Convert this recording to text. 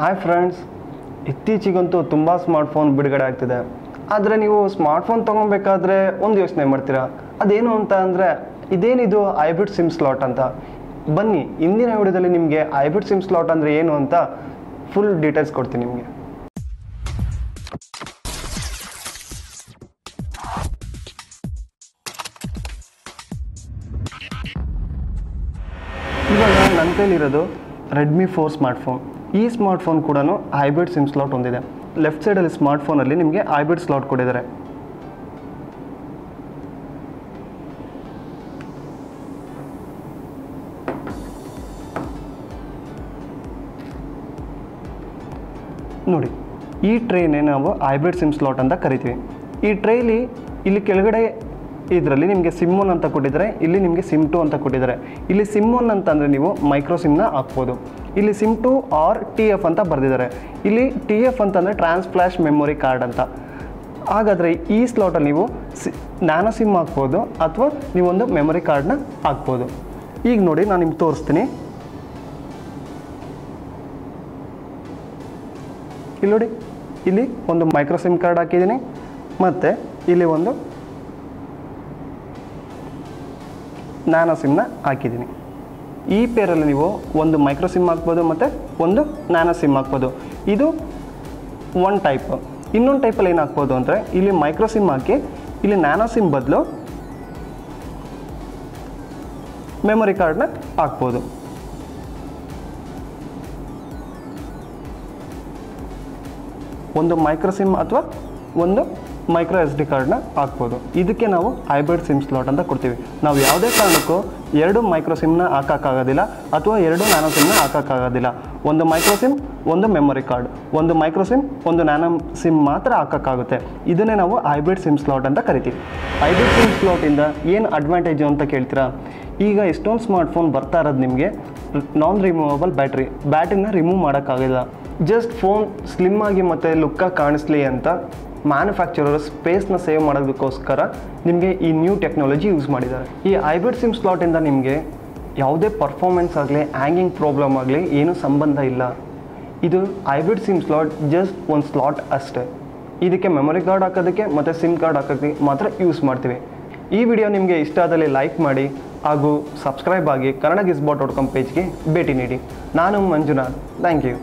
Hi friends ಇತ್ತೀಚೆಗಂತೂ ತುಂಬ smartphone ಬಿಡುಗಡೆ ಆಗ್ತಿದೆ. ಆದರೆ ನೀವು ಸ್ಮಾರ್ಟ್ಫೋನ್ ತೊಗೊಬೇಕಾದ್ರೆ ಒಂದು ಯೋಚನೆ ಮಾಡ್ತೀರಾ? ಅದೇನು ಅಂತ ಅಂದರೆ, ಇದೇನಿದು ಹೈಬ್ರಿಡ್ ಸಿಮ್ ಸ್ಲಾಟ್ ಅಂತ? ಬನ್ನಿ, ಇಂದಿನ ವಿಡಿಯೋದಲ್ಲಿ ನಿಮಗೆ ಹೈಬ್ರಿಡ್ ಸಿಮ್ ಸ್ಲಾಟ್ ಅಂದರೆ ಏನು ಅಂತ ಫುಲ್ ಡೀಟೇಲ್ಸ್ ಕೊಡ್ತೀನಿ ನಿಮಗೆ. ಇವಾಗ ನನ್ನ ಕೈಲಿರೋದು ರೆಡ್ಮಿ ಫೋರ್ ಸ್ಮಾರ್ಟ್ಫೋನ್ ಈ ಸ್ಮಾರ್ಟ್ಫೋನ್ ಕೂಡ ಹೈಬ್ರಿಡ್ ಸಿಮ್ ಸ್ಲಾಟ್ ಹೊಂದಿದೆ. ಲೆಫ್ಟ್ ಸೈಡಲ್ಲಿ ಸ್ಮಾರ್ಟ್ಫೋನಲ್ಲಿ ನಿಮಗೆ ಹೈಬ್ರಿಡ್ ಸ್ಲಾಟ್ ಕೊಟ್ಟಿದ್ದಾರೆ. ನೋಡಿ, ಈ ಟ್ರೈನೇ ನಾವು ಹೈಬ್ರಿಡ್ ಸಿಮ್ ಸ್ಲಾಟ್ ಅಂತ ಕರಿತೀವಿ. ಈ ಟ್ರೈಲಿ ಇಲ್ಲಿ ಕೆಳಗಡೆ ಇದರಲ್ಲಿ ನಿಮಗೆ ಸಿಮ್ ಒನ್ ಅಂತ ಕೊಟ್ಟಿದ್ದಾರೆ, ಇಲ್ಲಿ ನಿಮಗೆ ಸಿಮ್ ಟು ಅಂತ ಕೊಟ್ಟಿದ್ದಾರೆ. ಇಲ್ಲಿ ಸಿಮ್ ಒನ್ ಅಂತಂದರೆ ನೀವು ಮೈಕ್ರೋ ಸಿಮ್ನ ಹಾಕ್ಬೋದು. ಇಲ್ಲಿ sim two or T F ಅಂತ ಬರೆದಿದ್ದಾರೆ. ಇಲ್ಲಿ ಟಿ ಎಫ್ ಅಂತಂದರೆ ಟ್ರಾನ್ಸ್ ಫ್ಲ್ಯಾಶ್ ಮೆಮೊರಿ ಕಾರ್ಡ್ ಅಂತ. ಹಾಗಾದರೆ ಈ ಸ್ಲಾಟಲ್ಲಿ ನೀವು ಸಿ ನ್ಯಾನೋ ಸಿಮ್ ಹಾಕ್ಬೋದು ಅಥವಾ ನೀವೊಂದು ಮೆಮೊರಿ ಕಾರ್ಡ್ನ ಹಾಕ್ಬೋದು. ಈಗ ನೋಡಿ ನಾನು ನಿಮ್ಗೆ ತೋರಿಸ್ತೀನಿ. ಇಲ್ಲಿ ನೋಡಿ, ಇಲ್ಲಿ ಒಂದು ಮೈಕ್ರೋ ಸಿಮ್ ಕಾರ್ಡ್ ಹಾಕಿದ್ದೀನಿ. ಮತ್ತು ಇಲ್ಲಿ ಒಂದು ನ್ಯಾನೋ ಸಿಮ್ನ ಹಾಕಿದ್ದೀನಿ. ಈ ಪೇರಲ್ಲಿ ನೀವು ಒಂದು ಮೈಕ್ರೋ ಸಿಮ್ ಹಾಕ್ಬೋದು ಮತ್ತು ಒಂದು ನ್ಯಾನೋ ಸಿಮ್ ಹಾಕ್ಬೋದು. ಇದು ಒನ್ ಟೈಪ್ ಇನ್ನೊಂದು ಟೈಪಲ್ಲಿ ಏನು ಹಾಕ್ಬೋದು ಅಂದರೆ ಇಲ್ಲಿ ಮೈಕ್ರೋ ಸಿಮ್ ಹಾಕಿ ಇಲ್ಲಿ ನ್ಯಾನೋ ಸಿಮ್ ಬದಲು ಮೆಮೊರಿ ಕಾರ್ಡ್ನ ಹಾಕ್ಬೋದು. ಒಂದು ಮೈಕ್ರೋ ಸಿಮ್ ಅಥವಾ ಒಂದು ಮೈಕ್ರೋ ಎಸ್ ಡಿ ಕಾರ್ಡ್ನ ಹಾಕ್ಬೋದು. ಇದಕ್ಕೆ ನಾವು ಹೈಬ್ರಿಡ್ ಸಿಮ್ ಸ್ಲಾಟ್ ಅಂತ ಕೊಡ್ತೀವಿ. ನಾವು ಯಾವುದೇ ಕಾರಣಕ್ಕೂ ಎರಡು ಮೈಕ್ರೋ ಸಿಮ್ನ ಹಾಕೋಕ್ಕಾಗೋದಿಲ್ಲ ಅಥವಾ ಎರಡು ನ್ಯಾನೋ ಸಿಮ್ನ ಹಾಕೋಕ್ಕಾಗೋದಿಲ್ಲ. ಒಂದು ಮೈಕ್ರೋ ಸಿಮ್ ಒಂದು ಮೆಮೊರಿ ಕಾರ್ಡ್ ಒಂದು ಮೈಕ್ರೋ ಸಿಮ್ ಒಂದು ನ್ಯಾನೋ ಸಿಮ್ ಮಾತ್ರ ಹಾಕೋಕ್ಕಾಗುತ್ತೆ. ಇದನ್ನೇ ನಾವು ಹೈಬ್ರಿಡ್ ಸಿಮ್ ಸ್ಲಾಟ್ ಅಂತ ಕರಿತೀವಿ. ಹೈಬ್ರಿಡ್ ಸಿಮ್ ಸ್ಲಾಟಿಂದ ಏನು ಅಡ್ವಾಂಟೇಜು ಅಂತ ಕೇಳ್ತೀರಾ? ಈಗ ಎಷ್ಟೊಂದು ಸ್ಮಾರ್ಟ್ಫೋನ್ ಬರ್ತಾ ಇರೋದು ನಿಮಗೆ ನಾನ್ ರಿಮೂವಬಲ್ ಬ್ಯಾಟ್ರಿ ಬ್ಯಾಟ್ರಿನ ರಿಮೂವ್ ಮಾಡೋಕ್ಕಾಗಿಲ್ಲ. ಜಸ್ಟ್ ಫೋನ್ ಸ್ಲಿಮ್ ಆಗಿ ಮತ್ತು ಲುಕ್ಕಾಗಿ ಕಾಣಿಸ್ಲಿ ಅಂತ ಮ್ಯಾನುಫ್ಯಾಕ್ಚರರ್ ಸ್ಪೇಸ್ನ ಸೇವ್ ಮಾಡೋದಕ್ಕೋಸ್ಕರ ನಿಮಗೆ ಈ ನ್ಯೂ ಟೆಕ್ನಾಲಜಿ ಯೂಸ್ ಮಾಡಿದ್ದಾರೆ. ಈ ಹೈಬ್ರಿಡ್ ಸಿಮ್ ಸ್ಲಾಟಿಂದ ನಿಮಗೆ ಯಾವುದೇ ಪರ್ಫಾರ್ಮೆನ್ಸ್ ಆಗಲಿ ಹ್ಯಾಂಗಿಂಗ್ ಪ್ರಾಬ್ಲಮ್ ಆಗಲಿ ಏನೂ ಸಂಬಂಧ ಇಲ್ಲ. ಇದು ಹೈಬ್ರಿಡ್ ಸಿಮ್ ಸ್ಲಾಟ್ ಜಸ್ಟ್ ಒಂದು ಸ್ಲಾಟ್ ಅಷ್ಟೇ. ಇದಕ್ಕೆ ಮೆಮೊರಿ ಕಾರ್ಡ್ ಹಾಕೋದಕ್ಕೆ ಮತ್ತು ಸಿಮ್ ಕಾರ್ಡ್ ಹಾಕೋದಕ್ಕೆ ಮಾತ್ರ ಯೂಸ್ ಮಾಡ್ತೀವಿ. ಈ ವಿಡಿಯೋ ನಿಮಗೆ ಇಷ್ಟ ಆದಲ್ಲಿ ಲೈಕ್ ಮಾಡಿ ಹಾಗೂ ಸಬ್ಸ್ಕ್ರೈಬ್ ಆಗಿ ಕನ್ನಡ ಗಿಸ್ಬಾಟ್ ಡಾಟ್ ಕಾಮ್ ಪೇಜ್ಗೆ ಭೇಟಿ ನೀಡಿ. ನಾನು ಮಂಜುನಾಥ್. Thank you